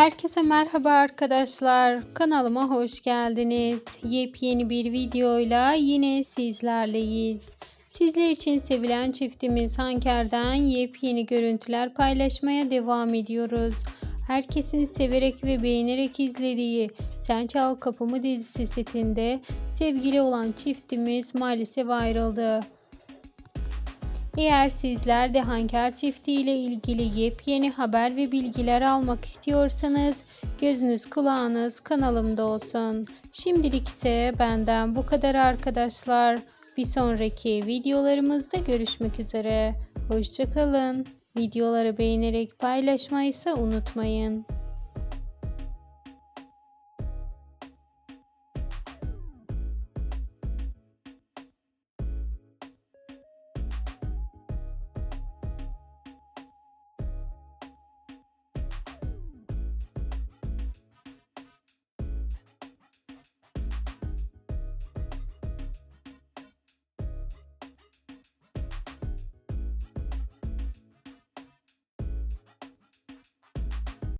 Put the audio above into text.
Herkese merhaba arkadaşlar. Kanalıma hoş geldiniz. Yepyeni bir videoyla yine sizlerleyiz. Sizler için sevilen çiftimiz Hanker'den yepyeni görüntüler paylaşmaya devam ediyoruz. Herkesin severek ve beğenerek izlediği Sen Çal Kapımı dizisi setinde sevgili olan çiftimiz maalesef ayrıldı. Eğer sizler de Hanker çifti ile ilgili yepyeni haber ve bilgiler almak istiyorsanız gözünüz kulağınız kanalımda olsun. Şimdilik ise benden bu kadar arkadaşlar. Bir sonraki videolarımızda görüşmek üzere. Hoşçakalın. Videoları beğenerek paylaşmayı ise unutmayın.